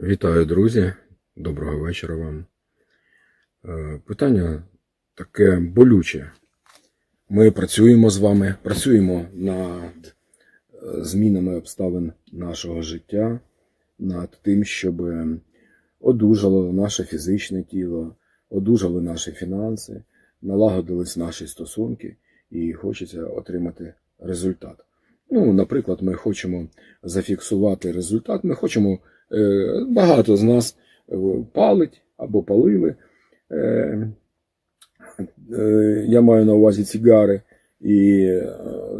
Вітаю, друзі! Доброго вечора вам. Е, Питання таке болюче. Ми працюємо з вами, працюємо над е, змінами обставин нашого життя, над тим, щоб одужало наше фізичне тіло, одужали наші фінанси, налагодились наші стосунки і хочеться отримати результат. Ну, наприклад, ми хочемо зафіксувати результат, ми хочемо. Е, Багато з нас е, палить або палили. Е, Я маю на увазі цигари, і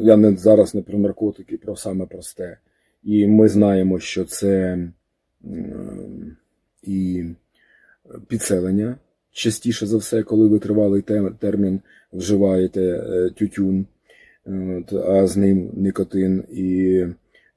я не зараз не про наркотики, про саме просте. І ми знаємо, що це і підселення частіше за все, коли ви тривалий термін вживаєте тютюн, а з ним никотин і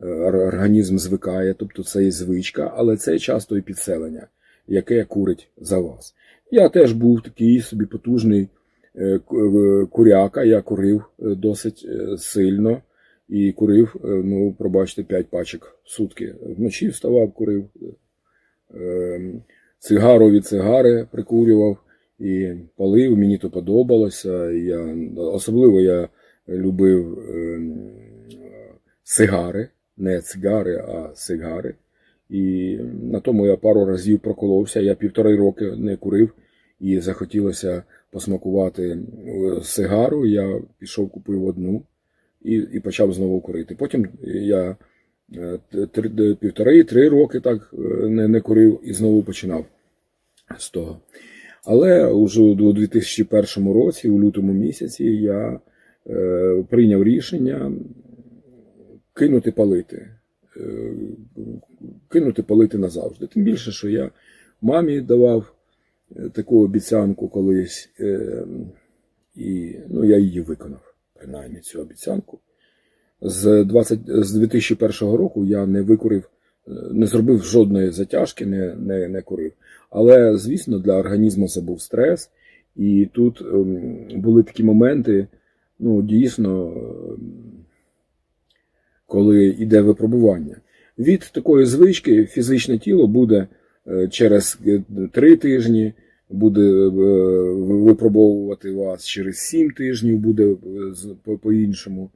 е, організм звикає, тобто це і звичка, але це часто і підселення, яке курить за вас. Я теж був такий собі потужний е, ку- куряка, я курив е, досить сильно і курив, ну, пробачте, 5 пачок в сутки. Вночі вставав, курив. е, Цигару від цигари прикурював і палив, мені то подобалося. Я, особливо я любив ем, сигари, не цигари, а сигари. І на тому я пару разів проколовся. Я півтори роки не курив і захотілося посмакувати сигару. Я пішов, купив одну і, і почав знову курити. Потім я е, півтори-три роки так е, не, не курив і знову починав з того. Але уже у 2001 році, у лютому місяці, я прийняв рішення кинути палити. Е, кинути палити назавжди. Тим більше, що я мамі давав е, таку обіцянку колись, е, і ну, я її виконав, принаймні цю обіцянку. З, 20, з 2001 року я не викурив, е, не зробив жодної затяжки, не, не, не курив. Але, звісно, для організму це був стрес, і тут ем, були такі моменти, ну, дійсно, ем, коли йде випробування. Від такої звички фізичне тіло буде е, через е, три тижні, буде е, випробовувати вас через сім тижнів, буде по- по-іншому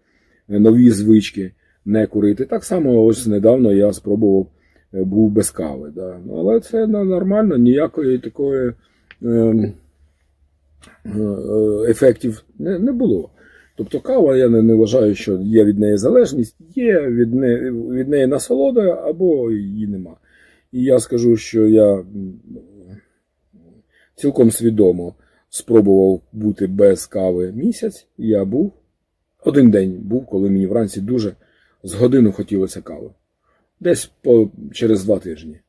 нові звички не курити. Так само ось недавно я спробував був без кави. Да. Ну, але це нормально, ніякої такої ем, ефектів не було. Тобто кава, я не, не вважаю, що є від неї залежність, є від неї, від неї насолода або її нема. І я скажу, що я цілком свідомо спробував бути без кави місяць. Я був один день був, коли мені вранці дуже з годину хотілося кави. Десь по, через два тижні.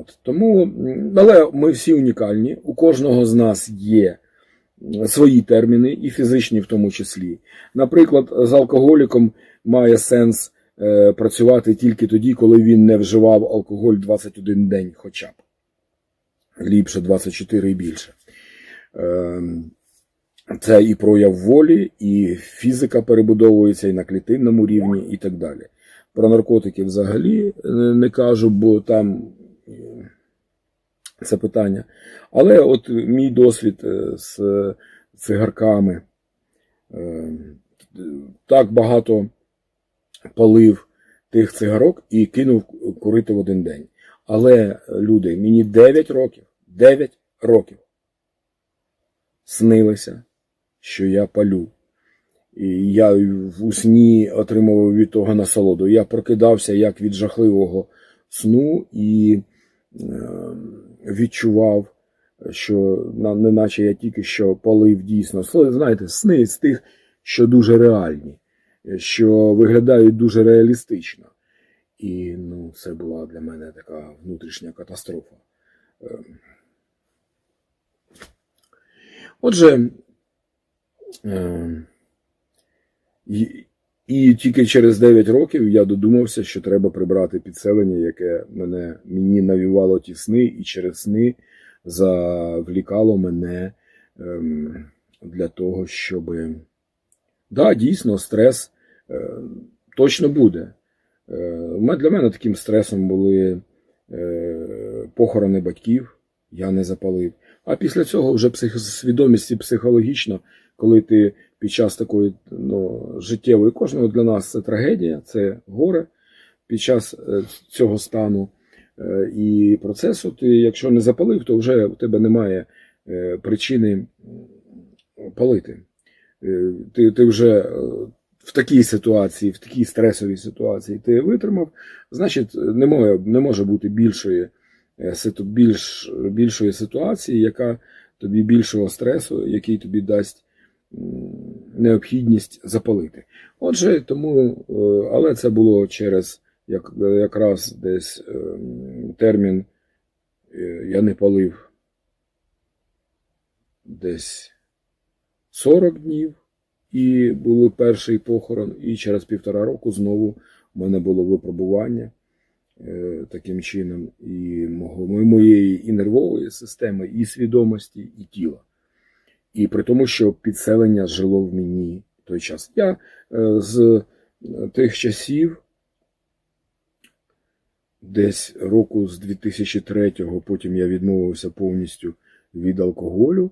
От. Тому, але ми всі унікальні. У кожного з нас є свої терміни, і фізичні в тому числі. Наприклад, з алкоголіком має сенс е, працювати тільки тоді, коли він не вживав алкоголь 21 день хоча б. Ліпше 24 і більше. Е, це і прояв волі, і фізика перебудовується і на клітинному рівні, і так далі. Про наркотики взагалі е, не кажу, бо там е, це питання. Але от мій досвід е, з цигарками е, так багато палив тих цигарок і кинув курити в один день. Але, люди, мені 9 років, 9 років снилося, що я палю. І я в сні отримував від того насолоду. Я прокидався як від жахливого сну і е, відчував, що на- неначе я тільки що палив дійсно. Знаєте, сни з тих, що дуже реальні, що виглядають дуже реалістично. І ну, це була для мене така внутрішня катастрофа. Е, Отже, е, і, тільки через 9 років я додумався, що треба прибрати підселення, яке мене мені навівало ті сни, і через сни завлікало мене ем, для того, щоб. Да, дійсно, стрес е, точно буде. Е, для мене таким стресом були е, похорони батьків, я не запалив. А після цього вже псих, свідомість і психологічно, коли ти під час такої ну, життєвої кожного для нас це трагедія, це горе під час е, цього стану е, і процесу, ти, якщо не запалив, то вже в тебе немає е, причини палити. Ти, ти вже в такій ситуації, в такій стресовій ситуації ти витримав, значить, не може, не може бути більшої, більш, більшої ситуації, яка тобі більшого стресу, який тобі дасть необхідність запалити. Отже, тому, е, але це було через як, якраз десь ем, термін е, я не палив десь 40 днів, і був перший похорон, і через півтора року знову в мене було випробування е, таким чином і моєї і нервової системи, і свідомості, і тіла. І при тому, що підселення жило в мені в той час. Я е, з тих часів, десь року з 2003-го, потім я відмовився повністю від алкоголю,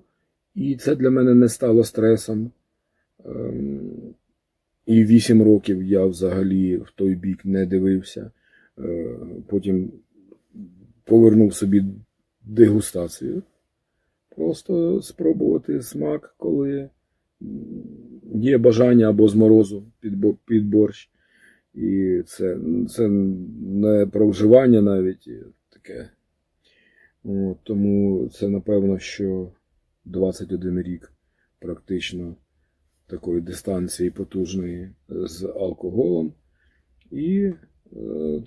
і це для мене не стало стресом. Ем, І 8 років я взагалі в той бік не дивився. Е, Потім повернув собі дегустацію. Просто спробувати смак, коли є бажання або з морозу під, борщ. І це, це не про вживання навіть таке. От, тому це напевно, що 21 рік практично такої дистанції потужної з алкоголем. І е,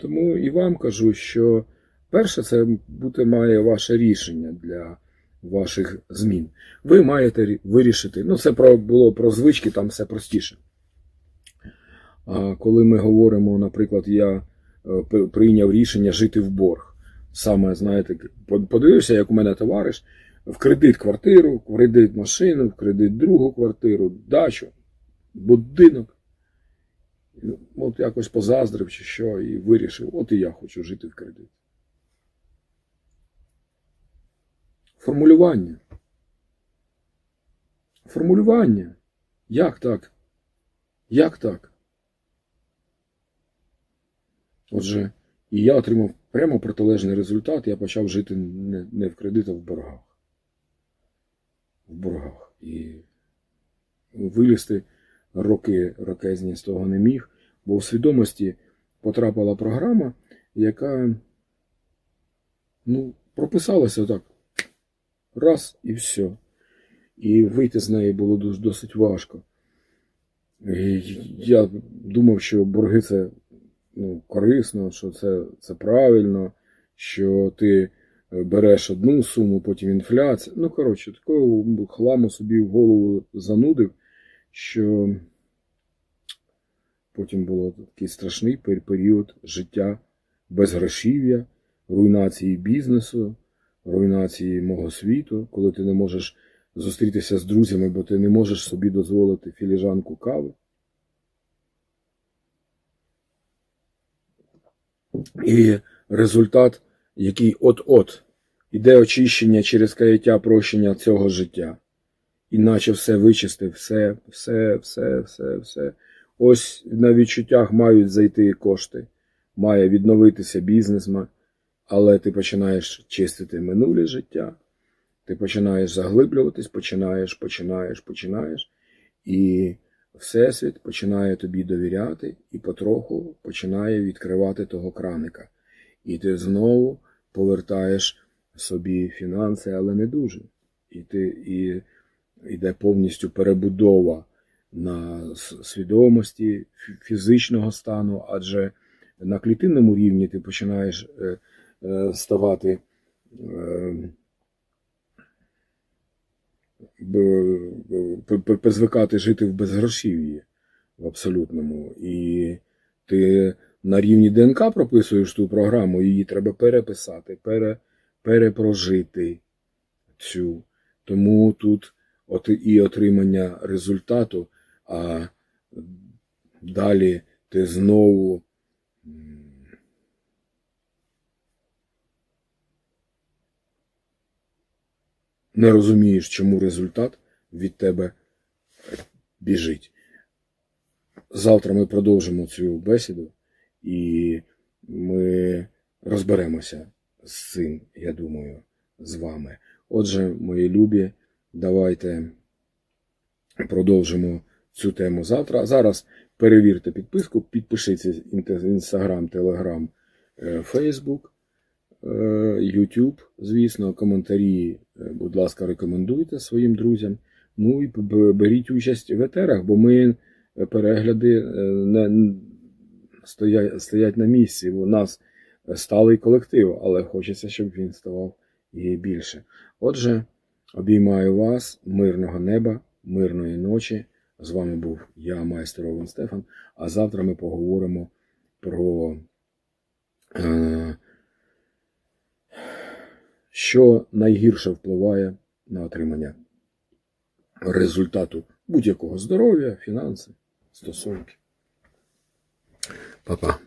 тому і вам кажу, що перше це бути має ваше рішення для ваших змін. Ви маєте вирішити. Ну, це про, було про звички, там все простіше. А коли ми говоримо, наприклад, я е, прийняв рішення жити в борг. Саме, знаєте, подивився, як у мене товариш, в кредит квартиру, в кредит машину, в кредит другу квартиру, дачу, будинок. Ну, От якось позаздрив чи що, і вирішив, от і я хочу жити в кредит. Формулювання. Формулювання. Як так? Як так? Отже, і я отримав прямо протилежний результат. Я почав жити не, не в кредит, а в боргах. В боргах. І вилізти роки рокезні з того не міг, бо в свідомості потрапила програма, яка ну, прописалася так. Раз і все. І вийти з неї було досить важко. І я думав, що борги це ну, корисно, що це, це правильно, що ти е, береш одну суму, потім інфляція. Ну, коротше, такого хламу собі в голову занудив, що потім було такий страшний період життя без грошів'я, руйнації бізнесу, руйнації мого світу, коли ти не можеш зустрітися з друзями, бо ти не можеш собі дозволити філіжанку кави. І результат, який от-от іде очищення через каяття прощення цього життя. Іначе все вичистив, все, все, все, все, все. Ось на відчуттях мають зайти кошти, має відновитися бізнес, але ти починаєш чистити минуле життя, ти починаєш заглиблюватись, починаєш, починаєш, починаєш, і Всесвіт починає тобі довіряти і потроху починає відкривати того краника. І ти знову повертаєш собі фінанси, але не дуже. І ти і йде повністю перебудова на свідомості фізичного стану, адже на клітинному рівні ти починаєш е, ставати е, п- призвикати жити в безгрошів'ї в абсолютному. І ти на рівні ДНК прописуєш ту програму, її треба переписати, пере, перепрожити цю. Тому тут от і отримання результату, а далі ти знову не розумієш, чому результат від тебе біжить. Завтра ми продовжимо цю бесіду і ми розберемося з цим, я думаю, з вами. Отже, мої любі, давайте продовжимо цю тему завтра. Зараз перевірте підписку, підпишіться Інстаграм, Телеграм, Фейсбук, Ютуб, звісно, коментарі, е, будь ласка, рекомендуйте своїм друзям. Ну і беріть участь в етерах, бо ми е, перегляди е, не стоять, стоять на місці. У нас сталий колектив, але хочеться, щоб він ставав і більше. Отже, обіймаю вас, мирного неба, мирної ночі. З вами був я, майстер Овен Стефан. А завтра ми поговоримо про е, що найгірше впливає на отримання результату будь-якого здоров'я, фінанси, стосунки. Па-па.